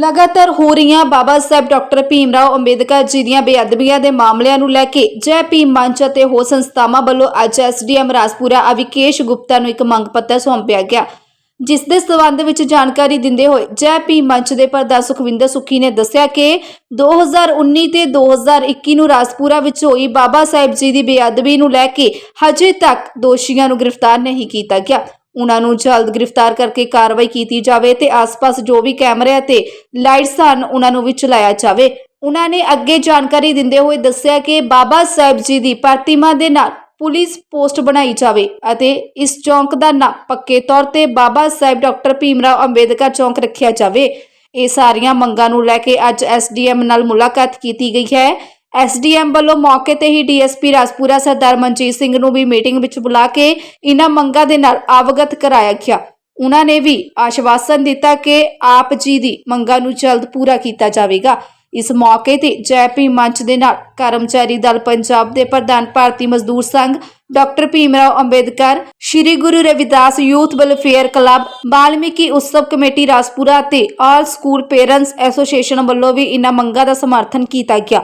ਲਗਾਤਾਰ ਹੋ ਰਹੀਆਂ ਬਾਬਾ ਸਾਹਿਬ ਡਾਕਟਰ ਭੀਮਰਾਓ ਅੰਬੇਦਕਰ ਜੀ ਦੀਆਂ ਬੇਅਦਬੀਆਂ ਦੇ ਮਾਮਲਿਆਂ ਨੂੰ ਲੈ ਕੇ ਜੈ ਭੀਮ ਮੰਚ ਅਤੇ ਹੋਰ ਸੰਸਥਾਵਾਂ ਵੱਲੋਂ ਅੱਜ ਐਸਡੀਐਮ ਰਾਜਪੁਰਾ ਅਵਿਕੇਸ਼ ਗੁਪਤਾ ਨੂੰ ਇੱਕ ਮੰਗ ਪੱਤਰ ਸੌਂਪਿਆ ਗਿਆ, ਜਿਸ ਦੇ ਸਬੰਧ ਵਿੱਚ ਜਾਣਕਾਰੀ ਦਿੰਦੇ ਹੋਏ ਜੈ ਭੀਮ ਮੰਚ ਦੇ ਪ੍ਰਧਾਨ ਸੁਖਵਿੰਦਰ ਸੁਖੀ ਨੇ ਦੱਸਿਆ ਕਿ 2019 ਤੇ 2021 ਨੂੰ ਰਾਜਪੁਰਾ ਵਿੱਚ ਹੋਈ ਬਾਬਾ ਸਾਹਿਬ ਜੀ ਦੀ ਬੇਅਦਬੀ ਨੂੰ ਲੈ ਕੇ ਹਜੇ ਤੱਕ ਦੋਸ਼ੀਆਂ ਨੂੰ ਗ੍ਰਿਫਤਾਰ ਨਹੀਂ ਕੀਤਾ ਗਿਆ। ਉਹਨਾਂ ਨੂੰ ਜਲਦ ਗ੍ਰਿਫਤਾਰ ਕਰਕੇ ਕਾਰਵਾਈ ਕੀਤੀ ਜਾਵੇ ਤੇ ਆਸ-ਪਾਸ ਜੋ ਵੀ ਕੈਮਰੇ ਅਤੇ ਲਾਈਟਸ ਹਨ, ਉਹਨਾਂ ਨੂੰ ਵੀ ਚਲਾਇਆ ਜਾਵੇ। ਉਹਨਾਂ ਨੇ ਅੱਗੇ ਜਾਣਕਾਰੀ ਦਿੰਦੇ ਹੋਏ ਦੱਸਿਆ ਕਿ ਬਾਬਾ ਸਾਹਿਬ ਜੀ ਦੀ ਪ੍ਰਤਿਮਾ ਦੇ ਨਾਲ ਪੁਲਿਸ ਪੋਸਟ ਬਣਾਈ ਜਾਵੇ ਅਤੇ ਇਸ ਚੌਂਕ ਦਾ ਨਾਂ ਪੱਕੇ ਤੌਰ ਤੇ ਬਾਬਾ ਸਾਹਿਬ ਡਾਕਟਰ ਭੀਮਰਾਓ ਅੰਬੇਦਕਰ ਚੌਂਕ ਰੱਖਿਆ ਜਾਵੇ। ਇਹ ਸਾਰੀਆਂ ਮੰਗਾਂ ਨੂੰ ਲੈ ਕੇ ਅੱਜ ਐਸਡੀਐਮ ਨਾਲ ਮੁਲਾਕਾਤ ਕੀਤੀ ਗਈ ਹੈ। ਐਸਡੀਐਮ ਵੱਲੋਂ ਮੌਕੇ ਤੇ ਹੀ ਡੀਐਸਪੀ ਰਾਜਪੁਰਾ ਸਰਦਾਰ ਮਨਜੀਤ ਸਿੰਘ ਨੂੰ ਵੀ ਮੀਟਿੰਗ ਵਿੱਚ ਬੁਲਾ ਕੇ ਇਹਨਾਂ ਮੰਗਾਂ ਦੇ ਨਾਲ ਅਵਗਤ ਕਰਾਇਆ ਗਿਆ। ਉਹਨਾਂ ਨੇ ਵੀ ਆਸ਼ਵਾਸਨ ਦਿੱਤਾ ਕਿ ਆਪ ਜੀ ਦੀ ਮੰਗਾਂ ਨੂੰ ਜਲਦ ਪੂਰਾ ਕੀਤਾ ਜਾਵੇਗਾ। ਇਸ ਮੌਕੇ ਤੇ ਜੈ ਭੀਮ ਮੰਚ ਦੇ ਨਾਲ ਕਰਮਚਾਰੀ ਦਲ ਪੰਜਾਬ ਦੇ ਪ੍ਰਧਾਨ Bharti Mazdoor Sangh doctor Bhimrao Ambedkar, Shri Guru Ravidas youth welfare club, Balmiki Utsav committee Rajpura ਤੇ ਆਲ ਸਕੂਲ ਪੇਰੈਂਟਸ ਐਸੋਸੀਏਸ਼ਨ ਵੱਲੋਂ ਵੀ ਇਹਨਾਂ ਮੰਗਾਂ ਦਾ ਸਮਰਥਨ ਕੀਤਾ ਗਿਆ।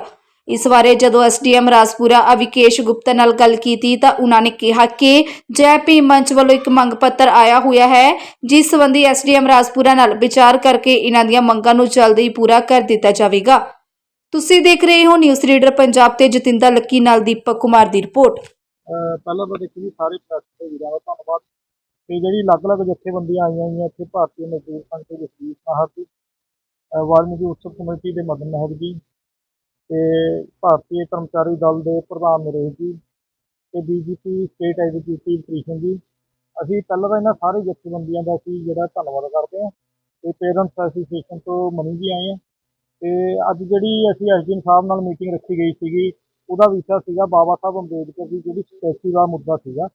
ਇਸ ਬਾਰੇ ਜਦੋਂ ਐਸਡੀਐਮ ਰਾਜਪੁਰਾ ਅਵਿਕੇਸ਼ ਗੁਪਤਾ ਨਾਲ ਗੱਲ ਕੀਤੀ ਤਾਂ ਉਹਨਾਂ ਨੇ ਕਿਹਾ ਕਿ ਜੈ ਭੀਮ ਮੰਚ ਵੱਲੋਂ ਇੱਕ ਮੰਗ ਪੱਤਰ ਆਇਆ ਹੋਇਆ ਹੈ, ਜਿਸ ਸੰਬੰਧੀ ਐਸਡੀਐਮ ਰਾਜਪੁਰਾ ਨਾਲ ਵਿਚਾਰ ਕਰਕੇ ਇਹਨਾਂ ਦੀਆਂ ਮੰਗਾਂ ਨੂੰ ਜਲਦੀ ਹੀ ਪੂਰਾ ਕਰ ਦਿੱਤਾ ਜਾਵੇਗਾ। ਤੁਸੀਂ ਦੇਖ ਰਹੇ ਹੋ ਨਿਊਜ਼ ਰੀਡਰ ਪੰਜਾਬ ਤੇ ਜਤਿੰਦਰ ਲੱਕੀ ਨਾਲ ਦੀਪਕ ਕੁਮਾਰ ਦੀ ਰਿਪੋਰਟ। ਅਹ ਪਹਿਲਾਂ ਤਾਂ ਦੇਖੋ ਜੀ, ਸਾਰੇ ਪ੍ਰੈਸ ਦੇ ਵੀਰਾਂ ਦਾ ਧੰਨਵਾਦ। ਤੇ ਜਿਹੜੀ ਅਲੱਗ-ਅਲੱਗ ਜਥੇਬੰਦੀਆਂ ਆਈਆਂ ਹੋਈਆਂ ਇੱਥੇ, ਭਾਰਤੀ ਮਜ਼ਦੂਰ ਸੰਘ ਤੇ ਜਸਵੀਰ ਸਾਹਿਬ ਜੀ ਅਹ ਵਾਲਮੀਕੀ ਉਤਸਵ ਕਮੇਟੀ ਦੇ ਮਦਨ ਮਹਿਰ ਜੀ ਤੇ ਭਾਰਤੀ ਕਰਮਚਾਰੀ ਦਲ ਦੇ ਪ੍ਰਧਾਨ ਨਰੇਸ਼ ਜੀ ਤੇ ਬੀਜੇਪੀ ਸਟੇਟ ਐਗਜ਼ੀਕਿਊਟਿਵ ਕ੍ਰਿਸ਼ਨ ਜੀ। ਅਸੀਂ ਪਹਿਲਾਂ ਤਾਂ ਇਹਨਾਂ ਸਾਰੇ ਜਥੇਬੰਦੀਆਂ ਦਾ ਅਸੀਂ ਜਿਹੜਾ ਧੰਨਵਾਦ ਕਰਦੇ ਹਾਂ ਤੇ ਪੇਰੈਂਟਸ ਐਸੋਸੀਏਸ਼ਨ ਤੋਂ ਮਨੀ ਜੀ ਆਏ ਆ ਤੇ ਅੱਜ ਜਿਹੜੀ ਅਸੀਂ ਐਸਡੀਐਮ ਸਾਹਿਬ ਨਾਲ ਮੀਟਿੰਗ ਰੱਖੀ ਗਈ ਸੀਗੀ, ਉਹਦਾ ਵਿਸ਼ਾ ਸੀਗਾ ਬਾਬਾ ਸਾਹਿਬ ਅੰਬੇਦਕਰ ਦੀ ਜਿਹੜੀ ਸਪੈਸੀ ਦਾ ਮੁੱਦਾ ਸੀਗਾ।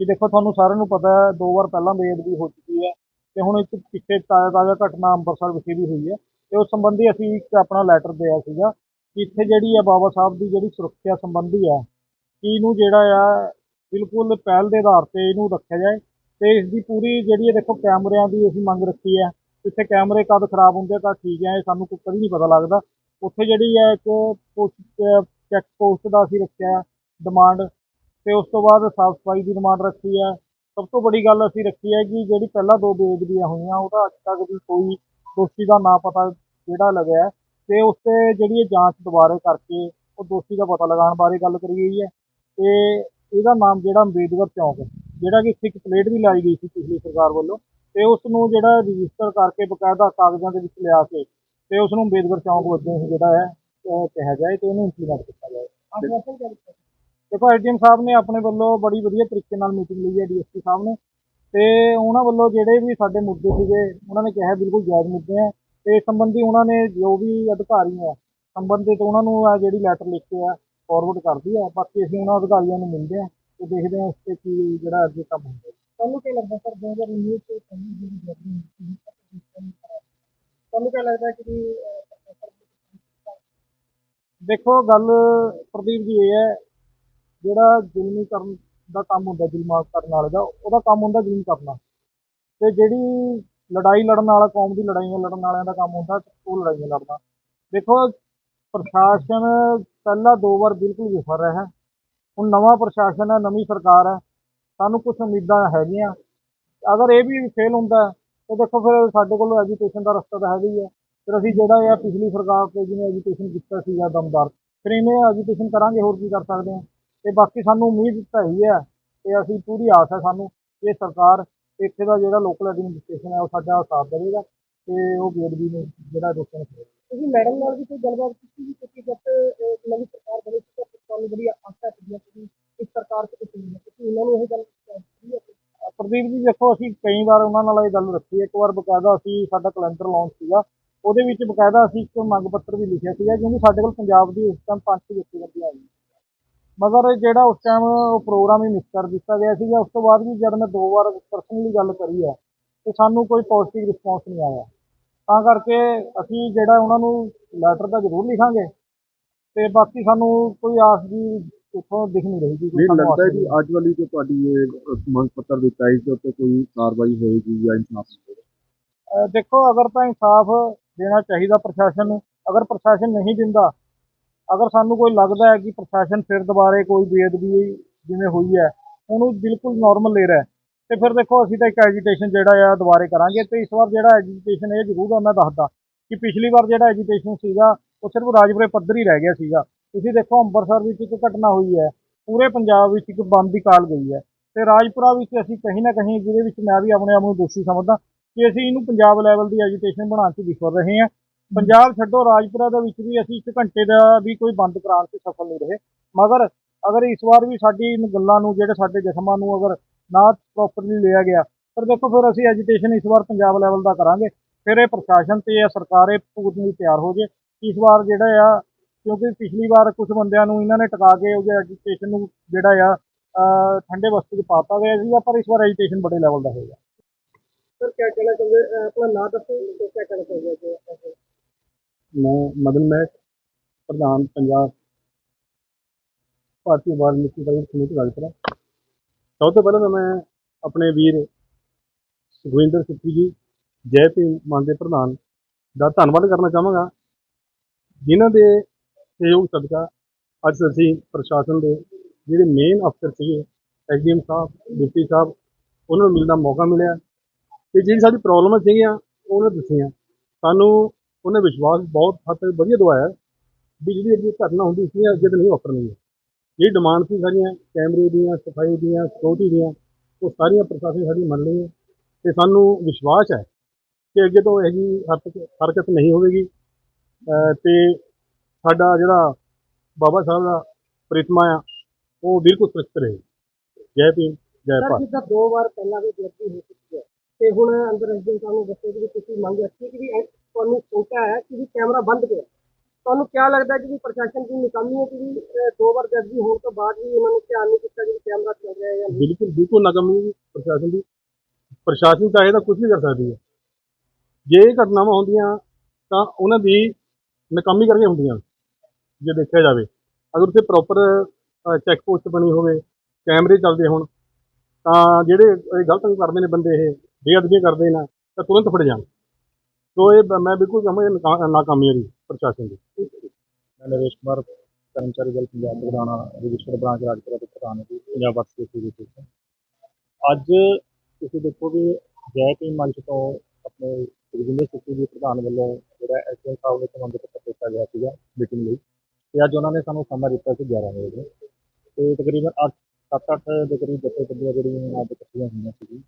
ਕਿ ਦੇਖੋ ਤੁਹਾਨੂੰ ਸਾਰਿਆਂ ਨੂੰ ਪਤਾ ਹੈ, ਦੋ ਵਾਰ ਪਹਿਲਾਂ ਬੇਅਦਬੀ ਹੋ ਚੁੱਕੀ ਹੈ ਤੇ ਹੁਣ ਇੱਕ ਪਿੱਛੇ ਤਾਜ਼ਾ ਤਾਜ਼ਾ ਘਟਨਾ ਅੰਮ੍ਰਿਤਸਰ ਵਿਖੇ ਵੀ ਹੋਈ ਹੈ ਤੇ ਉਸ ਸੰਬੰਧੀ ਅਸੀਂ ਇੱਕ ਆਪਣਾ ਲੈਟਰ ਦਿਆ ਸੀਗਾ ਕਿ ਇੱਥੇ ਜਿਹੜੀ ਆ ਬਾਬਾ ਸਾਹਿਬ ਦੀ ਜਿਹੜੀ ਸੁਰੱਖਿਆ ਸੰਬੰਧੀ ਆ ਕਿ ਇਹਨੂੰ ਜਿਹੜਾ ਆ ਬਿਲਕੁਲ ਪਹਿਲ ਦੇ ਆਧਾਰ ਤੇ ਇਹਨੂੰ ਰੱਖਿਆ ਜਾਏ ਤੇ ਇਸ ਦੀ ਪੂਰੀ ਜਿਹੜੀ ਹੈ ਦੇਖੋ ਕੈਮਰਿਆਂ ਦੀ ਅਸੀਂ ਮੰਗ ਰੱਖੀ ਹੈ ਇੱਥੇ ਕੈਮਰੇ ਕਦ ਖਰਾਬ ਹੁੰਦੇ ਆ ਤਾਂ ਠੀਕ ਹੈ ਇਹ ਸਾਨੂੰ ਕੋਈ ਕਦੀ ਨਹੀਂ ਪਤਾ ਲੱਗਦਾ। ਉੱਥੇ ਜਿਹੜੀ ਹੈ ਇੱਕ ਪੋਸਟ ਚੈੱਕ ਪੋਸਟ ਦਾ ਅਸੀਂ ਰੱਖਿਆ ਡਿਮਾਂਡ ਤੇ ਉਸ ਤੋਂ ਬਾਅਦ ਸਾਫ਼ ਸਫ਼ਾਈ ਦੀ ਡਿਮਾਂਡ ਰੱਖੀ ਹੈ ਸਭ ਤੋਂ ਵੱਡੀ ਗੱਲ ਅਸੀਂ ਰੱਖੀ ਹੈ ਕਿ ਜਿਹੜੀ ਪਹਿਲਾਂ ਦੋ ਬੇਅਦਬੀਆਂ ਹੋਈਆਂ, ਉਹਦਾ ਅੱਜ ਤੱਕ ਵੀ ਕੋਈ ਦੋਸ਼ੀ ਦਾ ਨਾਂ ਪਤਾ ਜਿਹੜਾ ਲੱਗਿਆ। ਤੇ ਉਸ ਤੇ ਜਿਹੜੀ ਇਹ ਜਾਂਚ ਦੁਬਾਰੇ ਕਰਕੇ ਉਹ ਦੋਸ਼ੀ ਦਾ ਪਤਾ ਲਗਾਉਣ ਬਾਰੇ ਗੱਲ ਕਰੀ ਗਈ ਹੈ ਤੇ ਇਹਦਾ ਨਾਮ ਜਿਹੜਾ ਅੰਬੇਦਕਰ ਚੌਂਕ ਜਿਹੜਾ ਕਿ ਇੱਕ ਪਲੇਟ ਵੀ ਲਾਈ ਗਈ ਸੀ ਪਿਛਲੀ ਸਰਕਾਰ ਵੱਲੋਂ ਤੇ ਉਸ ਨੂੰ ਜਿਹੜਾ ਰਜਿਸਟਰ ਕਰਕੇ ਬਕਾਇਦਾ ਕਾਗਜ਼ਾਂ ਦੇ ਵਿੱਚ ਲਿਆ ਕੇ ਤੇ ਉਸ ਨੂੰ ਅੰਬੇਦਕਰ ਚੌਂਕ ਵਜੋਂ ਹੀ ਜਿਹੜਾ ਹੈ ਉਹ ਕਿਹਾ ਜਾਏ ਤੇ ਉਹਨੂੰ ਇੰਪਲੀਮੈਂਟ ਕੀਤਾ ਜਾਏ ਦੇਖੋ ਐਸਡੀਐਮ ਸਾਹਿਬ ਨੇ ਆਪਣੇ ਵੱਲੋਂ ਬੜੀ ਵਧੀਆ ਤਰੀਕੇ ਨਾਲ ਮੀਟਿੰਗ ਲਈ ਹੈ ਡੀਐਸਪੀ ਸਾਹਿਬ ਨੇ ਤੇ ਉਹਨਾਂ ਵੱਲੋਂ ਜਿਹੜੇ ਵੀ ਸਾਡੇ ਮੁੱਦੇ ਸੀਗੇ ਉਹਨਾਂ ਨੇ ਕਿਹਾ ਬਿਲਕੁਲ ਜਾਇਜ਼ ਮੁੱਦੇ ਆ ਤੇ ਇਸ ਸੰਬੰਧੀ ਉਹਨਾਂ ਨੇ ਜੋ ਵੀ ਅਧਿਕਾਰੀ ਹੈ ਸੰਬੰਧਿਤ ਉਹਨਾਂ ਨੂੰ ਆ ਜਿਹੜੀ ਲੈਟਰ ਲਿਖ ਕੇ ਆ ਫਾਰਵਰਡ ਕਰਦੀ ਹੈ ਬਾਕੀ ਅਸੀਂ ਉਹਨਾਂ ਅਧਿਕਾਰੀਆਂ ਨੂੰ ਮਿਲਦੇ ਆ ਤੇ ਦੇਖਦੇ ਆ ਇਸ ਤੇ ਕੀ ਜਿਹੜਾ ਅੱਗੇ ਕੰਮ ਹੁੰਦਾ। ਤੁਹਾਨੂੰ ਕੀ ਲੱਗਦਾ ਸਰ 2019 ਤੇ ਪਹਿਲੀ ਜਿਹੜੀ ਜਰਨੀ ਤੁਹਾਨੂੰ ਕੀ ਲੱਗਦਾ ਕਿ ਦੇਖੋ ਗੱਲ ਪ੍ਰਦੀਪ ਜੀ ਇਹ ਹੈ ਜਿਹੜਾ ਜ਼ੁਲਮੀ ਕਰਨ ਦਾ ਕੰਮ ਹੁੰਦਾ ਜ਼ੁਲਮਾਂ ਕਰਨ ਵਾਲੇ ਦਾ ਉਹਦਾ ਕੰਮ ਹੁੰਦਾ ਜ਼ੁਲਮ ਕਰਨਾ। ਤੇ ਜਿਹੜੀ ਲੜਾਈ ਲੜਨ ਵਾਲਾ ਕੌਮ ਦੀ ਲੜਾਈਆਂ ਲੜਨ ਵਾਲਿਆਂ ਦਾ ਕੰਮ ਹੁੰਦਾ, ਉਹ ਲੜਾਈਆਂ ਲੜਨਾ ਦੇਖੋ, ਪ੍ਰਸ਼ਾਸਨ ਪਹਿਲਾਂ ਦੋ ਵਾਰ ਬਿਲਕੁਲ ਵਿਫਲ ਰਿਹਾ। ਹੁਣ ਨਵਾਂ ਪ੍ਰਸ਼ਾਸਨ ਹੈ, ਨਵੀਂ ਸਰਕਾਰ ਹੈ। ਸਾਨੂੰ ਕੁਝ ਉਮੀਦਾਂ ਹੈਗੀਆਂ। ਅਗਰ ਇਹ ਵੀ ਫੇਲ ਹੁੰਦਾ ਤਾਂ ਦੇਖੋ ਫਿਰ ਸਾਡੇ ਕੋਲ ਐਜੂਕੇਸ਼ਨ ਦਾ ਰਸਤਾ ਤਾਂ ਹੈਗਾ ਹੀ ਹੈ। ਫਿਰ ਅਸੀਂ ਜਿਹੜਾ ਆ, ਪਿਛਲੀ ਸਰਕਾਰ ਤੇ ਜਿਵੇਂ ਐਜੂਕੇਸ਼ਨ ਕੀਤਾ ਸੀਗਾ ਦਮਦਾਰ, ਫਿਰ ਇਹਨੇ ਐਜੂਕੇਸ਼ਨ ਕਰਾਂਗੇ, ਹੋਰ ਕੀ ਕਰ ਸਕਦੇ ਹਾਂ। ਤੇ ਬਾਕੀ ਸਾਨੂੰ ਉਮੀਦ ਤਾਂ ਹੀ ਹੈ ਤੇ ਅਸੀਂ ਪੂਰੀ ਆਸ ਹੈ ਸਾਨੂੰ ਕਿ ਇਹ ਸਰਕਾਰ ਇੱਥੇ ਦਾ ਜਿਹੜਾ ਲੋਕਲ ਐਡਮਿਨਿਸਟ੍ਰੇਸ਼ਨ ਹੈ ਉਹ ਸਾਡਾ ਸਾਥ ਦੇਵੇਗਾ ਤੇ ਉਹ ਬੇਅਦਬੀ ਨੂੰ ਜਿਹੜਾ ਰੋਕਣ ਤੁਸੀਂ ਮੈਡਮ ਨਾਲ ਵੀ ਕੋਈ ਗੱਲਬਾਤ ਕੀਤੀ ਸੀ? ਕਿ ਜਦ ਨਵੀਂ ਸਰਕਾਰ ਬਣੀ ਸੀ ਤਾਂ ਤੁਹਾਨੂੰ ਬੜੀ ਆਸਾਂ ਸੀਗੀਆਂ ਕਿ ਇਸ ਸਰਕਾਰ ਚ ਕੁਝ ਨਹੀਂ ਤੁਸੀਂ ਉਹਨਾਂ ਨੂੰ ਇਹ ਗੱਲ ਕੀਤੀ ਪ੍ਰਦੀਪ ਜੀ ਦੇਖੋ ਅਸੀਂ ਕਈ ਵਾਰ ਉਹਨਾਂ ਨਾਲ ਇਹ ਗੱਲ ਰੱਖੀ ਇੱਕ ਵਾਰ ਬਕਾਇਦਾ ਅਸੀਂ ਸਾਡਾ ਕੈਲੰਡਰ ਲਾਂਚ ਸੀਗਾ। ਉਹਦੇ ਵਿੱਚ ਬਕਾਇਦਾ ਅਸੀਂ ਇੱਕ ਮੰਗ ਪੱਤਰ ਵੀ ਲਿਖਿਆ ਸੀਗਾ ਕਿਉਂਕਿ ਸਾਡੇ ਕੋਲ ਪੰਜਾਬ ਦੀ ਉਸ ਟਾਈਮ ਪੰਜ ਜਥੇਬੰਦੀਆਂ ਆਈਆਂ ਮਗਰ ਜਿਹੜਾ ਉਸ ਟਾਈਮ ਉਹ ਪ੍ਰੋਗਰਾਮ ਹੀ ਮਿਸ ਕਰ ਦਿੱਤਾ ਗਿਆ ਸੀਗਾ ਉਸ ਤੋਂ ਬਾਅਦ ਵੀ ਜਦ ਮੈਂ ਦੋ ਵਾਰ ਪਰਸਨਲੀ ਗੱਲ ਕਰੀ ਹੈ ਤੇ ਸਾਨੂੰ ਕੋਈ ਪੋਜ਼ਿਟਿਵ ਰਿਸਪੌਂਸ ਨਹੀਂ ਆਇਆ ਤਾਂ ਕਰਕੇ ਅਸੀਂ ਜਿਹੜਾ ਉਹਨਾਂ ਨੂੰ ਲੈਟਰ ਤਾਂ ਜ਼ਰੂਰ ਲਿਖਾਂਗੇ ਤੇ ਬਾਕੀ ਸਾਨੂੰ ਕੋਈ ਆਸ ਦੀ ਉੱਥੋਂ ਦਿਖ ਨਹੀਂ ਰਹੀ ਜੀ ਸਾਨੂੰ ਲੱਗਦਾ ਕਿ ਨਹੀਂ। ਅੱਜ ਵਾਲੀ ਜੋ ਤੁਹਾਡੀ ਇਹ ਮੰਗ ਪੱਤਰ ਦਿੱਤਾ ਇਸ ਦੇ ਉੱਤੇ ਕੋਈ ਕਾਰਵਾਈ ਹੋਏਗੀ ਜਾਂ ਇਨਸਾਫ ਦੇਖੋ ਅਗਰ ਤਾਂ ਇਨਸਾਫ ਦੇਣਾ ਚਾਹੀਦਾ ਪ੍ਰਸ਼ਾਸਨ ਨੂੰ ਅਗਰ ਪ੍ਰਸ਼ਾਸਨ ਨਹੀਂ ਦਿੰਦਾ ਅਗਰ ਸਾਨੂੰ ਕੋਈ ਲੱਗਦਾ ਹੈ ਕਿ ਪ੍ਰਸ਼ਾਸਨ ਫਿਰ ਦੁਬਾਰੇ ਕੋਈ ਬੇਅਦਬੀ ਜਿਵੇਂ ਹੋਈ ਹੈ ਉਹਨੂੰ ਬਿਲਕੁਲ ਨਾਰਮਲ ਲੈ ਰਿਹਾ ਹੈ, ਤੇ ਫਿਰ ਦੇਖੋ ਅਸੀਂ ਤਾਂ ਇੱਕ ਐਜੀਟੇਸ਼ਨ ਜਿਹੜਾ ਆ ਦੁਬਾਰੇ ਕਰਾਂਗੇ ਤੇ ਇਸ ਵਾਰ ਜਿਹੜਾ ਐਜੀਟੇਸ਼ਨ ਇਹ ਜ਼ਰੂਰ ਆ ਮੈਂ ਦੱਸਦਾ ਕਿ ਪਿਛਲੀ ਵਾਰ ਜਿਹੜਾ ਐਜੀਟੇਸ਼ਨ ਸੀਗਾ ਉਹ ਸਿਰਫ ਰਾਜਪੁਰੇ ਪੱਧਰ ਹੀ ਰਹਿ ਗਿਆ ਸੀਗਾ। ਤੁਸੀਂ ਦੇਖੋ ਅੰਮ੍ਰਿਤਸਰ ਵਿੱਚ ਇੱਕ ਘਟਨਾ ਹੋਈ ਹੈ ਪੂਰੇ ਪੰਜਾਬ ਵਿੱਚ ਇੱਕ ਬੰਦ ਦੀ ਕਾਲ ਗਈ ਹੈ ਤੇ ਰਾਜਪੁਰਾ ਵਿੱਚ ਅਸੀਂ ਕहीं ਨਾ ਕਹੀਂ ਜਿਹਦੇ ਵਿੱਚ ਮੈਂ ਵੀ ਆਪਣੇ ਆਪ ਨੂੰ ਦੋਸ਼ੀ ਸਮਝਦਾ ਕਿ ਅਸੀਂ ਇਹਨੂੰ ਪੰਜਾਬ ਲੈਵਲ ਦੀ ਐਜੀਟੇਸ਼ਨ ਬਣਾ ਕੇ ਵਿਫਲ ਰਹੇ ਹਾਂ। ਪੰਜਾਬ ਛੱਡੋ, ਰਾਜਪੁਰਾ ਦੇ ਵਿੱਚ ਵੀ ਅਸੀਂ 1 ਘੰਟੇ ਦਾ ਵੀ ਕੋਈ ਬੰਦ ਕਰਾਉਣ 'ਤੇ ਸਫਲ ਨਹੀਂ ਰਹੇ। ਮਗਰ ਅਗਰ ਇਸ ਵਾਰ ਵੀ ਸਾਡੀ ਗੱਲਾਂ ਨੂੰ, ਜਿਹੜੇ ਸਾਡੇ ਜਸਮਾਂ ਨੂੰ ਅਗਰ ਨਾ ਪ੍ਰੋਪਰਲੀ ਲਿਆ ਗਿਆ, ਪਰ ਦੇਖੋ ਫਿਰ ਅਸੀਂ ਐਜੀਟੇਸ਼ਨ ਇਸ ਵਾਰ ਪੰਜਾਬ ਲੈਵਲ ਦਾ ਕਰਾਂਗੇ। ਫਿਰ ਇਹ ਪ੍ਰਸ਼ਾਸਨ ਤੇ ਇਹ ਸਰਕਾਰ ਇਹ ਪੂਰੀ ਤਿਆਰ ਹੋ ਜੇ। ਇਸ ਵਾਰ ਜਿਹੜਾ ਆ, ਕਿਉਂਕਿ ਪਿਛਲੀ ਵਾਰ ਕੁਝ ਬੰਦਿਆਂ ਨੂੰ ਇਹਨਾਂ ਨੇ ਟਕਾ ਕੇ ਉਹ ਐਜੀਟੇਸ਼ਨ ਨੂੰ ਜਿਹੜਾ ਆ ਠੰਡੇ ਵਸਤੂ ਚ ਪਾਤਾ ਗਿਆ ਸੀਗਾ, ਪਰ ਇਸ ਵਾਰ ਐਜੀਟੇਸ਼ਨ ਬੜੇ ਲੈਵਲ ਦਾ ਹੋਏਗਾ ਸਰ ਕੀ ਕਹਿਣਾ ਚਾਹੁੰਦੇ ਆਪਣਾ ਨਾਂ ਦੱਸੋ ਕੀ ਕਹਿਣਾ ਚਾਹੁੰਦੇ ਮੈਂ ਮਦਨ ਮਹਿਕ ਪ੍ਰਧਾਨ ਪੰਜਾਬ ਭਾਰਤੀ ਵਾਲਮੀਕੀ ਪ੍ਰਾਈਵੇਟ ਕਮੇਟੀ ਰਾਜਪੁਰਾ ਸਭ ਤੋਂ ਪਹਿਲਾਂ ਤਾਂ ਮੈਂ ਆਪਣੇ ਵੀਰ ਸੁਖਵਿੰਦਰ ਸਿੱਖੀ ਜੀ, ਜੈ ਭੀਮ ਮੰਨ ਦੇ ਪ੍ਰਧਾਨ ਦਾ ਧੰਨਵਾਦ ਕਰਨਾ ਚਾਹਾਂਗਾ, ਜਿਨ੍ਹਾਂ ਦੇ ਸਹਿਯੋਗ ਸਦਕਾ ਅੱਜ ਅਸੀਂ ਪ੍ਰਸ਼ਾਸਨ ਦੇ ਜਿਹੜੇ ਮੇਨ ਅਫਸਰ ਸੀਗੇ ਐਸਡੀਐਮ ਸਾਹਿਬ, ਡਿਪਟੀ ਸਾਹਿਬ, ਉਹਨਾਂ ਨੂੰ ਮਿਲਣ ਦਾ ਮੌਕਾ ਮਿਲਿਆ ਤੇ ਜਿਹੜੀ ਸਾਡੀ ਪ੍ਰੋਬਲਮਾਂ ਸੀਗੀਆਂ, ਉਹਨਾਂ ਦੱਸੀਆਂ। ਸਾਨੂੰ ਉਹਨੇ ਵਿਸ਼ਵਾਸ ਬਹੁਤ ਹੱਦ ਤੱਕ ਵਧੀਆ ਦਵਾਇਆ ਵੀ ਜਿਹੜੀ ਅੱਗੇ ਘਟਨਾ ਹੁੰਦੀ ਸੀ ਅੱਗੇ ਤਾਂ ਨਹੀਂ ਵਾਪਰਨੀ ਹੈ। ਜਿਹੜੀ ਡਿਮਾਂਡ ਸੀ ਸਾਰੀਆਂ ਕੈਮਰੇ ਦੀਆਂ ਸਫ਼ਾਈ ਦੀਆਂ ਸਿਕਿਉਰਿਟੀ ਦੀਆਂ ਉਹ ਸਾਰੀਆਂ ਪ੍ਰਸ਼ਾਸਨ ਸਾਡੀ ਮੰਨ ਲਈ ਹੈ ਤੇ ਸਾਨੂੰ ਵਿਸ਼ਵਾਸ ਹੈ ਕਿ ਅੱਗੇ ਤੋਂ ਇਹ ਜੀ ਹਰਕਤ ਨਹੀਂ ਹੋਵੇਗੀ। ਤੇ ਸਾਡਾ ਜਿਹੜਾ ਬਾਬਾ ਸਾਹਿਬ ਦਾ ਪ੍ਰਿਤਮਾ ਆ ਉਹ ਬਿਲਕੁਲ ਸੁਰੱਖਿਅਤ ਰਹੇ। ਜੈ ਭੀਮ ਜੈ ਭਾਰਤ। ਜਿੱਦਾਂ ਦੋ ਵਾਰ ਪਹਿਲਾਂ ਵੀ ਬੇਅਦਬੀ ਹੋ ਚੁੱਕੀ ਹੈ ਤੇ ਹੁਣ ਅੰਦਰ ਸਾਹਿਬ ਨੂੰ ਦੱਸਿਆ ਕਿ ਤੁਸੀਂ ਮੰਗ ਰੱਖੀ ਕਿ ਵੀ ਇਹ ਤੁਹਾਨੂੰ ਸੋਚਿਆ ਹੈ ਕਿ ਵੀ ਕੈਮਰਾ ਬੰਦ ਪਿਆ। ਤੁਹਾਨੂੰ ਕੀ ਲੱਗਦਾ ਕਿ ਵੀ ਪ੍ਰਸ਼ਾਸਨ ਦੀ ਨਿਕਾਮੀ ਹੈ ਕਿ ਵੀ ਅਹ, ਦੋ ਵਾਰ ਬੇਅਦਬੀ ਹੋਣ ਤੋਂ ਬਾਅਦ ਵੀ ਉਹਨਾਂ ਨੇ ਧਿਆਨ ਨਹੀਂ ਦਿੱਤਾ ਕਿ ਵੀ ਕੈਮਰਾ ਚੱਲ ਰਿਹਾ ਹੈ ਜਾਂ ਨਹੀਂ? ਬਿਲਕੁਲ ਬਿਲਕੁਲ ਨਾਕਾਮੀ ਹੈ ਪ੍ਰਸ਼ਾਸਨ ਦੀ। ਪ੍ਰਸ਼ਾਸਨ ਚਾਹੇ ਤਾਂ ਕੁਝ ਵੀ ਕਰ ਸਕਦੀ ਹੈ। ਜੇ ਇਹ ਘਟਨਾਵਾਂ ਹੁੰਦੀਆਂ ਤਾਂ ਉਹਨਾਂ ਦੀ ਨਾਕਾਮੀ ਕਰਕੇ ਹੁੰਦੀਆਂ ਜੇ ਦੇਖਿਆ ਜਾਵੇ। ਅਗਰ ਉੱਥੇ ਪ੍ਰੋਪਰ ਚੈੱਕ ਪੋਸਟ ਬਣੀ ਹੋਵੇ ਕੈਮਰੇ ਚੱਲਦੇ ਹੋਣ ਤਾਂ ਜਿਹੜੇ ਇਹ ਗਲਤ ਕੰਮ ਕਰਦੇ ਨੇ ਬੰਦੇ ਇਹ ਬੇਅਦਬੀ ਕਰਦੇ ਨੇ ਤਾਂ ਤੁਰੰਤ ਫੜ ਜਾਣ। ਸੋ ਇਹ ਬ- ਮੈਂ ਬਿਲਕੁਲ ਸਮਝ ਨਾਕਾ- ਨਾਕਾਮੀ ਹੈ ਜੀ ਪ੍ਰਸ਼ਾਸਨ ਦੀ। ਮੈਂ ਨਰੇਸ਼ ਕੁਮਾਰ, ਕਰਮਚਾਰੀ ਦਲ ਪੰਜਾਬ ਪ੍ਰਧਾਨ, ਰਜਿਸਟਰ ਬ੍ਰਾਂਚ ਰਾਜਪੁਰਾ ਦੇ ਪ੍ਰਧਾਨ ਜੀ, ਪੰਜਾਬ ਵਰਸ ਦੇ ਸੂਰੀ ਅੱਜ ਤੁਸੀਂ ਦੇਖੋ ਵੀ ਜੈ ਭੀਮ ਮੰਚ ਤੋਂ ਆਪਣੇ ਰਜਿੰਦਰ ਸੁੱਖੀ ਜੀ ਪ੍ਰਧਾਨ ਵੱਲੋਂ ਜਿਹੜਾ ਐਸਐਮ ਸਾਹਿਬ ਨੂੰ ਸੰਬੰਧ ਪੱਤਰ ਦਿੱਤਾ ਗਿਆ ਸੀਗਾ ਮੀਟਿੰਗ ਲਈ, ਤੇ ਅੱਜ ਉਹਨਾਂ ਨੇ ਸਾਨੂੰ ਸਮਾਂ ਦਿੱਤਾ ਸੀ 11 ਵਜੇ ਦਾ ਤੇ ਤਕਰੀਬਨ 8 7-8 ਦੇ ਕਰੀਬ ਜਥੇਬੰਦੀਆਂ ਜਿਹੜੀਆਂ ਅੱਜ ਇਕੱਠੀਆਂ ਹੋਈਆਂ ਸੀ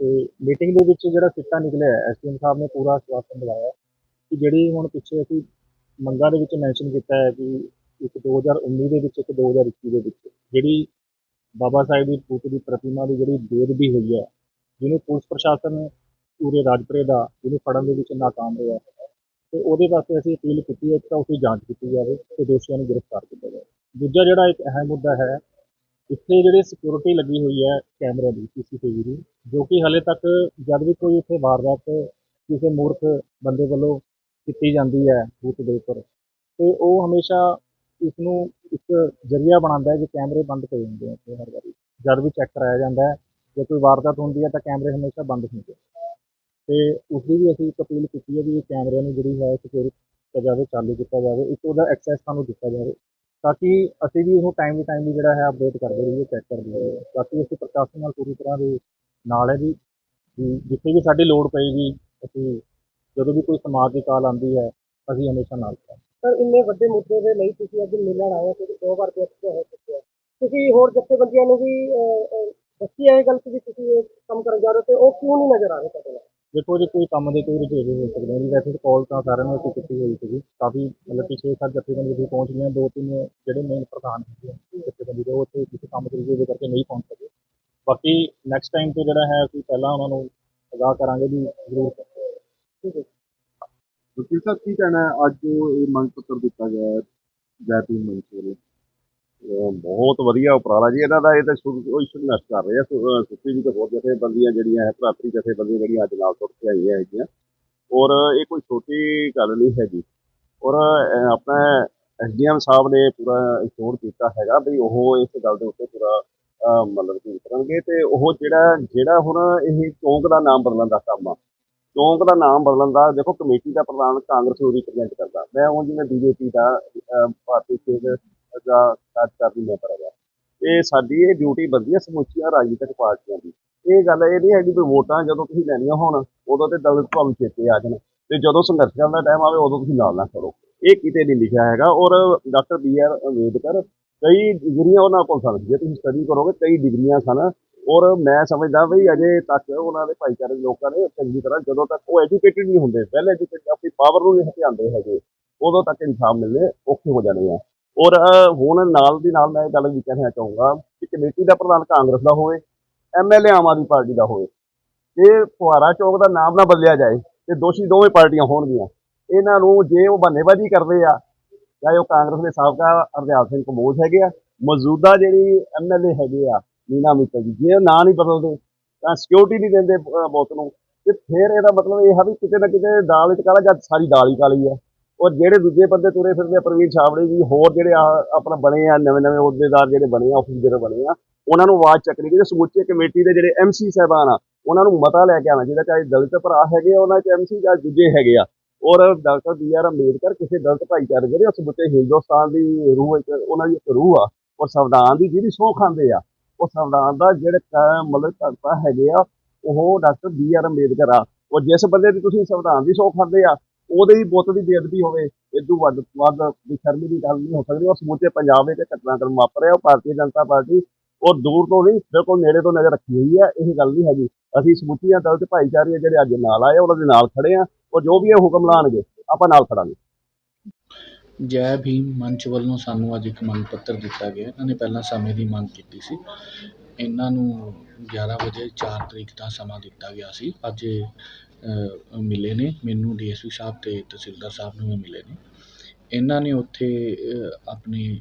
ਤੇ ਮੀਟਿੰਗ ਦੇ ਵਿੱਚ ਜਿਹੜਾ ਸਿੱਟਾ ਨਿਕਲਿਆ ਐਸਐਮ ਸਾਹਿਬ ਨੇ ਪੂਰਾ ਆਸ਼ਵਾਸਨ ਦਿਵਾਇਆ ਕਿ ਜਿਹੜੀ ਹੁਣ ਪਿੱਛੇ ਅਸੀਂ ਮੰਗਾਂ ਦੇ ਵਿੱਚ ਮੈਂਸ਼ਨ ਕੀਤਾ ਹੈ ਕਿ ਇੱਕ 2019 ਦੇ ਵਿੱਚ, ਇੱਕ 2021 ਦੇ ਵਿੱਚ ਜਿਹੜੀ ਬਾਬਾ ਸਾਹਿਬ ਦੀ ਪੁੱਤ ਦੀ ਪ੍ਰਤਿਮਾ ਦੀ ਜਿਹੜੀ ਬੇਦਬੀ ਹੋਈ ਹੈ, ਜਿਹਨੂੰ ਪੁਲਿਸ ਪ੍ਰਸ਼ਾਸਨ ਪੂਰੇ ਰਾਜਪੁਰੇ ਦਾ, ਜਿਹਨੂੰ ਫੜਨ ਦੇ ਵਿੱਚ ਨਾਕਾਮ ਹੋਇਆ ਤੇ ਉਹਦੇ ਵਾਸਤੇ ਅਸੀਂ ਅਪੀਲ ਕੀਤੀ ਹੈ ਕਿ ਤਾਂ ਉਸਦੀ ਜਾਂਚ ਕੀਤੀ ਜਾਵੇ ਤੇ ਦੋਸ਼ੀਆਂ ਨੂੰ ਗ੍ਰਿਫਤਾਰ ਕੀਤਾ ਜਾਵੇ। ਦੂਜਾ ਜਿਹੜਾ ਇੱਕ ਅਹਿਮ ਮੁੱਦਾ ਹੈ ਇੱਥੇ ਜਿਹੜੇ ਸਿਕਿਉਰਿਟੀ ਲੱਗੀ ਹੋਈ ਹੈ ਕੈਮਰੇ ਦੀ ਸੀਸੀਟੀਵੀ ਦੀ, ਜੋ ਕਿ ਹਾਲੇ ਤੱਕ ਜਦ ਵੀ ਕੋਈ ਇੱਥੇ ਵਾਰਦਾਤ ਕਿਸੇ ਮੂਰਖ ਬੰਦੇ ਵੱਲੋਂ ਕੀਤੀ ਜਾਂਦੀ ਹੈ ਬੂਥ ਦੇ ਉੱਪਰ, ਤੇ ਉਹ ਹਮੇਸ਼ਾ ਇਸ ਨੂੰ ਇੱਕ ਜ਼ਰੀਆ ਬਣਾਉਂਦਾ ਹੈ ਕਿ ਕੈਮਰੇ ਬੰਦ ਪਏ ਹੁੰਦੇ ਆ ਇੱਥੇ ਹਰ ਵਾਰੀ। ਜਦ ਵੀ ਚੈੱਕ ਕਰਾਇਆ ਜਾਂਦਾ ਹੈ, ਜੇ ਕੋਈ ਵਾਰਦਾਤ ਹੁੰਦੀ ਹੈ ਤਾਂ ਕੈਮਰੇ ਹਮੇਸ਼ਾ ਬੰਦ ਹੁੰਦੇ ਆ। ਤੇ ਉਸ ਦੀ ਵੀ ਅਸੀਂ ਇੱਕ ਅਪੀਲ ਕੀਤੀ ਹੈ ਵੀ ਇਹ ਕੈਮਰਿਆਂ ਨੂੰ ਜਿਹੜੀ ਹੈ ਸਿਕਿਉਰਿਟੀ ਕੀਤਾ ਜਾਵੇ, ਚਾਲੂ ਕੀਤਾ ਜਾਵੇ, ਇੱਕ ਉਹਦਾ ਐਕਸੈਸ ਸਾਨੂੰ ਦਿੱਤਾ ਜਾਵੇ। ਤਾਂ ਕਿ ਅਸੀਂ ਵੀ ਉਹਨੂੰ ਟਾਈਮਲੀ ਟਾਈਮਲੀ ਜਿਹੜਾ ਹੈ ਅਪਡੇਟ ਕਰਦੇ ਰਹੀਏ ਚੈੱਕ ਕਰਦੇ ਰਹੀਏ। ਬਾਕੀ ਅਸੀਂ ਪ੍ਰਸ਼ਾਸਨ ਨਾਲ ਪੂਰੀ ਤਰ੍ਹਾਂ ਦੇ ਨਾਲ ਹੈ ਜੀ। ਜਿੱਥੇ ਵੀ ਸਾਡੀ ਲੋੜ ਪਏਗੀ, ਅਸੀਂ ਜਦੋਂ ਵੀ ਕੋਈ ਸਮਾਜ ਦੀ ਕਾਲ ਆਉਂਦੀ ਹੈ, ਅਸੀਂ ਹਮੇਸ਼ਾ ਨਾਲ ਖੜਾਂਗੇ ਸਰ, ਇੰਨੇ ਵੱਡੇ ਮੁੱਦੇ ਦੇ ਲਈ ਤੁਸੀਂ ਅੱਜ ਮਿਲਣ ਆਏ ਹੋ ਕਿਉਂਕਿ ਦੋ ਵਾਰ ਬੇਅਦਬੀ ਹੋ ਚੁੱਕੀ ਹੈ। ਤੁਸੀਂ ਹੋਰ ਜਥੇਬੰਦੀਆਂ ਨੂੰ ਵੀ ਦੱਸੀ ਹੈ ਇਹ ਗੱਲ ਕਿ ਵੀ ਤੁਸੀਂ ਇਹ ਕੰਮ ਕਰਨ ਜਾ ਰਹੇ ਹੋ ਤੇ ਉਹ ਕਿਉਂ ਨਹੀਂ ਨਜ਼ਰ ਆ ਰਹੇ ਤੁਹਾਡੇ ਨਾਲ? ਦੇਖੋ ਜੇ ਕੋਈ ਕੰਮ ਦੇ ਕੋਈ ਰੁਝੇਵੇ ਹੋ ਸਕਦੇ ਨੇ, ਵੈਸੇ ਕਾਲ ਤਾਂ ਸਾਰਿਆਂ ਨੂੰ ਅਸੀਂ ਕੀਤੀ ਹੋਈ ਸੀਗੀ। ਕਾਫੀ ਮਤਲਬ ਕਿ 6-7 ਜਥੇਬੰਦੀ ਵੀ ਪਹੁੰਚ ਗਈਆਂ ਦੋ ਤਿੰਨ ਜਿਹੜੇ ਮੇਨ ਪ੍ਰਧਾਨ ਸੀਗੇ ਜਥੇਬੰਦੀ ਦੇ ਉਹ ਉੱਥੇ ਕਿਸੇ ਕੰਮ ਦੇ ਰੁਝੇਵੇ ਕਰਕੇ ਨਹੀਂ ਪਹੁੰਚ ਸਕੇ। ਬਾਕੀ ਨੈਕਸਟ ਟਾਈਮ ਤੋਂ ਜਿਹੜਾ ਹੈ, ਅਸੀਂ ਪਹਿਲਾਂ ਉਹਨਾਂ ਨੂੰ ਅਗਾਹ ਕਰਾਂਗੇ ਵੀ ਜ਼ਰੂਰ। ਠੀਕ ਹੈ। ਵਕੀਲ ਸਾਹਿਬ, ਕੀ ਕਹਿਣਾ ਅੱਜ ਜੋ ਇਹ ਮੰਗ ਪੱਤਰ ਦਿੱਤਾ ਗਿਆ ਹੈ ਜੈ ਮੰਚ ਵੱਲੋਂ ਬਹੁਤ ਵਧੀਆ ਉਪਰਾਲਾ ਜੀ, ਇਹਨਾਂ ਦਾ ਇਹ ਤਾਂ ਸ਼ੁਰੂ ਸੰਘਰਸ਼ ਕਰ ਰਹੇ ਆ। ਸੁ- ਅਹ ਤੇ ਬਹੁਤ ਜਥੇਬੰਦੀਆਂ ਜਿਹੜੀਆਂ ਹੈ, ਭਰਾਤਰੀ ਜਥੇਬੰਦੀਆਂ ਜਿਹੜੀਆਂ ਅੱਜ ਨਾਲ ਤੁਰ ਕੇ ਆਈਆਂ ਹੈਗੀਆਂ। ਔਰ ਇਹ ਕੋਈ ਛੋਟੀ ਗੱਲ ਨਹੀਂ ਹੈਗੀ। ਔਰ ਆਪਣਾ ਐਸਡੀਐਮ ਸਾਹਿਬ ਨੇ ਪੂਰਾ ਇੰਸ਼ੋਰ ਕੀਤਾ ਹੈਗਾ ਵੀ ਉਹ ਇਸ ਗੱਲ ਦੇ ਉੱਤੇ ਪੂਰਾ ਮਤਲਬ ਕਿ ਉਤਰਨਗੇ ਤੇ ਉਹ ਜਿਹੜਾ ਜਿਹੜਾ ਹੁਣ ਇਹ ਚੌਂਕ ਦਾ ਨਾਮ ਬਦਲਣ ਦਾ ਕੰਮ ਆ। ਚੌਂਕ ਦਾ ਨਾਮ ਬਦਲਣ ਦਾ ਦੇਖੋ ਕਮੇਟੀ ਦਾ ਪ੍ਰਧਾਨ ਕਾਂਗਰਸ ਨੂੰ ਰਿਪਰੈਜ਼ੈਂਟ ਕਰਦਾ। ਮੈਂ ਹੁਣ ਜਿਵੇਂ ਬੀਜੇਪੀ ਦਾ ਭਾਰਤੀ ਸਟੇਟ ਦਾ ਕਾਰਜਕਾਰੀ ਮੈਂਬਰ ਹੈਗਾ ਇਹ ਸਾਡੀ ਇਹ ਡਿਊਟੀ ਬਣਦੀ ਹੈ ਸਮੁੱਚੀਆਂ ਰਾਜਨੀਤਿਕ ਪਾਰਟੀਆਂ ਦੀ। ਇਹ ਗੱਲ ਇਹ ਨਹੀਂ ਹੈਗੀ ਵੀ ਵੋਟਾਂ ਜਦੋਂ ਤੁਸੀਂ ਲੈਣੀਆਂ ਹੋਣ, ਉਦੋਂ ਤੇ ਦਲਿਤ ਤੁਹਾਨੂੰ ਚੇਤੇ ਆ ਜਾਣ। ਤੇ ਜਦੋਂ ਸੰਘਰਸ਼ਾਂ ਦਾ ਟਾਈਮ ਆਵੇ, ਉਦੋਂ ਤੁਸੀਂ ਨਾਲ ਨਾ ਕਰੋ ਇਹ ਕਿਤੇ ਨਹੀਂ ਲਿਖਿਆ ਹੈਗਾ। ਔਰ ਡਾਕਟਰ ਬੀ ਆਰ ਅੰਬੇਦਕਰ ਕਈ ਡਿਗਰੀਆਂ ਉਹਨਾਂ ਕੋਲ ਸਨ। ਜੇ ਤੁਸੀਂ ਸਟੱਡੀ ਕਰੋਗੇ, ਕਈ ਡਿਗਰੀਆਂ ਸਨ। ਔਰ ਮੈਂ ਸਮਝਦਾ ਵੀ ਅਜੇ ਤੱਕ ਉਹਨਾਂ ਦੇ ਭਾਈਚਾਰੇ ਲੋਕਾਂ ਨੇ ਚੰਗੀ ਤਰ੍ਹਾਂ ਜਦੋਂ ਤੱਕ ਉਹ ਐਜੂਕੇਟਿਡ ਨਹੀਂ ਹੁੰਦੇ ਪਹਿਲੇ ਐਜੂਕੇਟ ਆਪਣੀ ਪਾਵਰ ਨੂੰ ਨਹੀਂ ਹਥਿਆਉਂਦੇ ਹੈਗੇ, ਉਦੋਂ ਤੱਕ ਇਨਸਾਫ ਮਿਲਣੇ ਔਖੇ ਹੋ ਜਾਣੇ ਆ। ਔਰ ਹੁਣ ਨਾਲ ਦੀ ਨਾਲ ਮੈਂ ਇਹ ਗੱਲ ਵੀ ਕਹਿਣਾ ਚਾਹੂੰਗਾ ਕਿ ਕਮੇਟੀ ਦਾ ਪ੍ਰਧਾਨ ਕਾਂਗਰਸ ਦਾ ਹੋਵੇ ਐਮਐਲਏ ਆਮ ਆਦਮੀ ਪਾਰਟੀ ਦਾ ਹੋਵੇ ਤੇ ਫੁਹਾਰਾ ਚੌਕ ਦਾ ਨਾਮ ਨਾ ਬਦਲਿਆ ਜਾਏ ਤੇ ਦੋਸ਼ੀ ਦੋਵੇਂ ਪਾਰਟੀਆਂ ਹੋਣਗੀਆਂ। ਇਹਨਾਂ ਨੂੰ ਜੇ ਉਹ ਬੰਨੇਬਾਜ਼ੀ ਕਰਦੇ ਆ ਚਾਹੇ ਉਹ ਕਾਂਗਰਸ ਦੇ ਸਾਬਕਾ ਹਰਦਿਆਲ ਸਿੰਘ ਕੰਬੋਜ ਹੈਗੇ ਆ ਮੌਜੂਦਾ ਜਿਹੜੀ ਐਮਐਲਏ ਹੈਗੇ ਆ ਨੀਨਾ ਮਿੱਤਲ ਜੀ ਜੇ ਉਹ ਨਾਂ ਨਹੀਂ ਬਦਲਦੇ ਤਾਂ ਸਿਕਿਉਰਿਟੀ ਨਹੀਂ ਦਿੰਦੇ ਅਹ, ਬੁੱਤ ਨੂੰ। ਤੇ ਫਿਰ ਇਹਦਾ ਮਤਲਬ ਇਹ ਹੈ ਵੀ ਕਿਤੇ ਨਾ ਕਿਤੇ ਦਾਲ ਵਿੱਚ ਕਾਲਾ ਜਾਂ ਸਾਰੀ ਦਾਲ ਹੀ ਕਾਲੀ ਆ। ਔਰ ਜਿਹੜੇ ਦੂਜੇ ਬੰਦੇ ਤੁਰੇ ਫਿਰਦੇ ਆ, ਪ੍ਰਵੀਨ ਛਾਬੜੇ ਜੀ, ਹੋਰ ਜਿਹੜੇ ਆ, ਆਪਣਾ ਬਣੇ ਆ, ਨਵੇਂ ਨਵੇਂ ਅਹੁਦੇਦਾਰ ਜਿਹੜੇ ਬਣੇ ਆ ਆਫੀਸਰ ਬਣੇ ਆ, ਉਹਨਾਂ ਨੂੰ ਆਵਾਜ਼ ਚੱਕਣੀ ਚਾਹੀਦੀ ਸਮੁੱਚੇ ਕਮੇਟੀ ਦੇ ਜਿਹੜੇ ਐਮਸੀ ਸਾਹਿਬਾਨ ਆ, ਉਹਨਾਂ ਨੂੰ ਮਤਾ ਲੈ ਕੇ ਆਉਣਾ ਚਾਹੀਦਾ, ਚਾਹੇ ਦਲਿਤ ਭਰਾ ਹੈਗੇ ਆ ਉਹਨਾਂ ਚ ਐਮਸੀ ਜਾਂ ਦੂਜੇ ਹੈਗੇ ਆ। ਔਰ ਡਾਕਟਰ ਬੀ ਆਰ ਅੰਬੇਦਕਰ ਕਿਸੇ ਦਲਿਤ ਭਾਈਚਾਰੇ ਜਿਹੜੇ ਉਹ ਸਮੁੱਚੇ ਹਿੰਦੁਸਤਾਨ ਦੀ ਰੂਹ ਵਿੱਚ ਉਹਨਾਂ ਦੀ ਇੱਕ ਰੂਹ ਆ ਔਰ ਸੰਵਿਧਾਨ ਦੀ ਜਿਹੜੀ ਸਹੁੰ ਖਾਂਦੇ ਆ, ਉਹ ਸੰਵਿਧਾਨ ਦਾ ਜਿਹੜੇ ਮਤਲਬ ਕਰਤਾ ਹੈਗੇ ਆ, ਉਹ ਡਾਕਟਰ ਬੀ ਆਰ ਅੰਬੇਦਕਰ ਆ। ਔਰ ਜਿਸ ਬੰਦੇ ਦੀ ਤੁਸੀਂ ਸੰਵਿਧਾਨ ਦੀ ਸਹੁੰ ਖਾਂਦੇ ਆ ਉਹਦੇ ਹੀ ਬੁੱਤ ਦੀ ਬੇਅਦਬੀ ਹੋਵੇ ਇਦੋਂ ਵੱਧ ਵੱਧ ਬੇਸ਼ਰਮੀ ਦੀ ਗੱਲ ਨਹੀਂ ਹੋ ਸਕਦੀ। ਔਰ ਸਮੁੱਚੇ ਪੰਜਾਬ ਵਿੱਚ ਘਟਨਾਕ੍ਰਮ ਵਾਪਰ ਰਿਹਾ, ਉਹ ਭਾਰਤੀ ਜਨਤਾ ਪਾਰਟੀ ਔਰ ਦੂਰ ਤੋਂ ਨਹੀਂ, ਬਿਲਕੁਲ ਨੇੜੇ ਤੋਂ ਨਜ਼ਰ ਰੱਖੀ ਹੋਈ ਹੈ, ਇਹ ਗੱਲ ਨਹੀਂ ਹੈਗੀ। ਅਸੀਂ ਸਮੁੱਚੀਆਂ ਦਲ ਤੇ ਭਾਈਚਾਰੇ ਜਿਹੜੇ ਅੱਜ ਨਾਲ ਆਏ, ਉਹਨਾਂ ਦੇ ਨਾਲ ਖੜੇ ਆ ਉਹ ਜੋ ਵੀ ਇਹ ਹੁਕਮ ਲਾਣਗੇ, ਆਪਾਂ ਨਾਲ ਖੜਾਂਗੇ ਜੈ ਭੀਮ ਮੰਚ ਵੱਲੋਂ ਸਾਨੂੰ ਅੱਜ ਇੱਕ ਮੰਗ ਪੱਤਰ ਦਿੱਤਾ ਗਿਆ। ਇਹਨਾਂ ਨੇ ਪਹਿਲਾਂ ਸਮੇਂ ਦੀ ਮੰਗ ਕੀਤੀ ਸੀ। ਇਹਨਾਂ ਨੂੰ 11 ਵਜੇ 4 ਤਰੀਕ ਦਾ ਸਮਾਂ ਦਿੱਤਾ ਗਿਆ ਸੀ। ਅੱਜ ਮਿਲੇ ਨੇ। ਮੈਨੂੰ ਡੀਐਸਪੀ ਸਾਹਿਬ ਅਤੇ ਤਹਿਸੀਲਦਾਰ ਸਾਹਿਬ ਨੂੰ ਵੀ ਮਿਲੇ ਨੇ। ਇਹਨਾਂ ਨੇ ਉੱਥੇ ਆਪਣੇ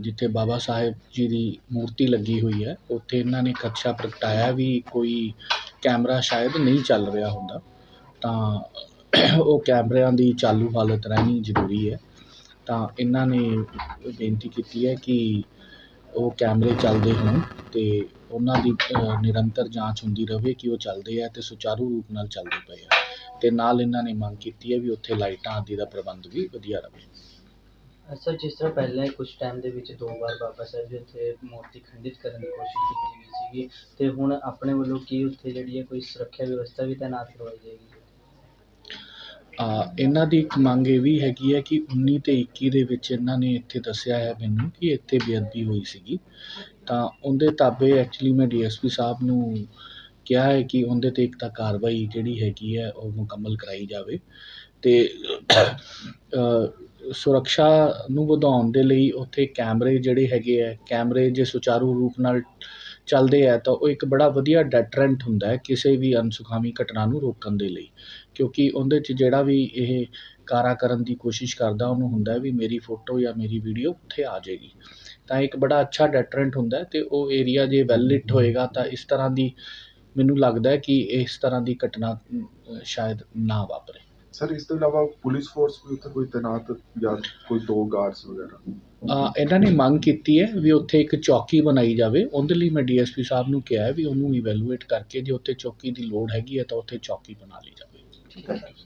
ਜਿੱਥੇ ਬਾਬਾ ਸਾਹਿਬ ਜੀ ਦੀ ਮੂਰਤੀ ਲੱਗੀ ਹੋਈ ਹੈ, ਉੱਥੇ ਇਹਨਾਂ ਨੇ ਖਦਸ਼ਾ ਪ੍ਰਗਟਾਇਆ ਵੀ ਕੋਈ ਕੈਮਰਾ ਸ਼ਾਇਦ ਨਹੀਂ ਚੱਲ ਰਿਹਾ ਹੁੰਦਾ। ਤਾਂ ਉਹ ਕੈਮਰਿਆਂ ਦੀ ਚਾਲੂ ਹਾਲਤ ਰਹਿਣੀ ਜ਼ਰੂਰੀ ਹੈ। ਤਾਂ ਇਹਨਾਂ ਨੇ ਬੇਨਤੀ ਕੀਤੀ ਹੈ ਕਿ ਉਹ ਕੈਮਰੇ ਚੱਲਦੇ ਹੋਣ ਅਤੇ ਉਹਨਾਂ ਦੀ ਨਿਰੰਤਰ ਜਾਂਚ ਹੁੰਦੀ ਰਹੇ ਕਿ ਉਹ ਚੱਲਦੇ ਆ ਤੇ ਸੁਚਾਰੂ ਰੂਪ ਨਾਲ ਚੱਲਦੇ ਪਏ ਆ। ਤੇ ਨਾਲ ਇਹਨਾਂ ਨੇ ਮੰਗ ਕੀਤੀ ਹੈ ਵੀ ਉੱਥੇ ਲਾਈਟਾਂ ਆਦਿ ਦਾ ਪ੍ਰਬੰਧ ਵੀ ਵਧੀਆ ਰਹੇ। ਸਰ ਜਿਸ ਤਰ੍ਹਾਂ ਪਹਿਲਾਂ ਕੁਝ ਟਾਈਮ ਦੇ ਵਿੱਚ ਦੋ ਵਾਰ ਬਾਬਾ ਸਾਹਿਬ ਜੀ ਉੱਥੇ ਮੂਰਤੀ ਖੰਡਿਤ ਕਰਨ ਦੀ ਕੋਸ਼ਿਸ਼ ਕੀਤੀ ਗਈ ਸੀਗੀ ਤੇ ਹੁਣ ਆਪਣੇ ਵੱਲੋਂ ਕੀ ਉੱਥੇ ਜਿਹੜੀ ਹੈ ਕੋਈ ਸੁਰੱਖਿਆ ਵਿਵਸਥਾ ਵੀ ਤਾਇਨਾਤ ਕਰਵਾਈ ਜਾਏਗੀ? ਆ ਇਹਨਾਂ ਦੀ ਇੱਕ ਮੰਗ ਇਹ ਵੀ ਹੈਗੀ ਹੈ ਕਿ 19 ਤੇ 21 ਦੇ ਵਿੱਚ ਇਹਨਾਂ ਨੇ ਇੱਥੇ ਦੱਸਿਆ ਹੈ ਮੈਨੂੰ ਕਿ ਇੱਥੇ ਬੇਅਦਬੀ ਹੋਈ ਸੀਗੀ। ਤਾਂ ਉਹਦੇ ਤਾਬੇ ਐਕਚੁਲੀ ਮੈਂ ਡੀ ਐੱਸ ਪੀ ਸਾਹਿਬ ਨੂੰ ਕਿਹਾ ਹੈ ਕਿ ਉਹਦੇ ਤੇ ਇੱਕ ਤਾਂ ਕਾਰਵਾਈ ਜਿਹੜੀ ਹੈਗੀ ਹੈ ਉਹ ਮੁਕੰਮਲ ਕਰਾਈ ਜਾਵੇ ਅਤੇ ਅ, ਸੁਰੱਖਿਆ ਨੂੰ ਵਧਾਉਣ ਦੇ ਲਈ ਉੱਥੇ ਕੈਮਰੇ ਜਿਹੜੇ ਹੈਗੇ ਹੈ ਕੈਮਰੇ ਜੇ ਸੁਚਾਰੂ ਰੂਪ ਨਾਲ ਚੱਲਦੇ ਹੈ ਤਾਂ ਉਹ ਇੱਕ ਬੜਾ ਵਧੀਆ ਡੈਟਰੈਂਟ ਹੁੰਦਾ ਹੈ ਕਿਸੇ ਵੀ ਅਨਸੁਖਾਵੀ ਘਟਨਾ ਨੂੰ ਰੋਕਣ ਦੇ ਲਈ। ਕਿਉਂਕਿ ਉਹਦੇ 'ਚ ਜਿਹੜਾ ਵੀ ਇਹ ਕਾਰਾ ਕਰਨ ਦੀ ਕੋਸ਼ਿਸ਼ ਕਰਦਾ, ਉਹਨੂੰ ਹੁੰਦਾ ਵੀ ਮੇਰੀ ਫੋਟੋ ਜਾਂ ਮੇਰੀ ਵੀਡੀਓ ਉੱਥੇ ਆ ਜਾਵੇਗੀ ਤਾਂ ਇੱਕ ਬੜਾ ਅੱਛਾ ਡੈਟਰੈਂਟ ਹੁੰਦਾ ਅਤੇ ਉਹ ਏਰੀਆ ਜੇ ਵੈੱਲ ਲਿਟ ਹੋਏਗਾ, ਤਾਂ ਇਸ ਤਰ੍ਹਾਂ ਦੀ ਮੈਨੂੰ ਲੱਗਦਾ ਕਿ ਇਸ ਤਰ੍ਹਾਂ ਦੀ ਘਟਨਾ ਸ਼ਾਇਦ ਨਾ ਵਾਪਰੇ। ਸਰ, ਇਸ ਤੋਂ ਇਲਾਵਾ ਪੁਲਿਸ ਫੋਰਸ ਵੀ ਉੱਥੇ ਕੋਈ ਤੈਨਾਤ ਜਾਂ ਕੋਈ ਦੋ ਗਾਰਡਸ ਵਗੈਰਾ? ਇਹਨਾਂ ਨੇ ਮੰਗ ਕੀਤੀ ਹੈ ਵੀ ਉੱਥੇ ਇੱਕ ਚੌਕੀ ਬਣਾਈ ਜਾਵੇ। ਉਹਦੇ ਲਈ ਮੈਂ ਡੀ ਐੱਸ ਪੀ ਸਾਹਿਬ ਨੂੰ ਕਿਹਾ ਵੀ ਉਹਨੂੰ ਇਵੈਲੂਏਟ ਕਰਕੇ ਜੇ ਉੱਥੇ ਚੌਕੀ ਦੀ ਲੋੜ ਹੈਗੀ ਹੈ ਤਾਂ ਉੱਥੇ ਚੌਕੀ ਬਣਾ ਲਈ ਜਾਵੇ।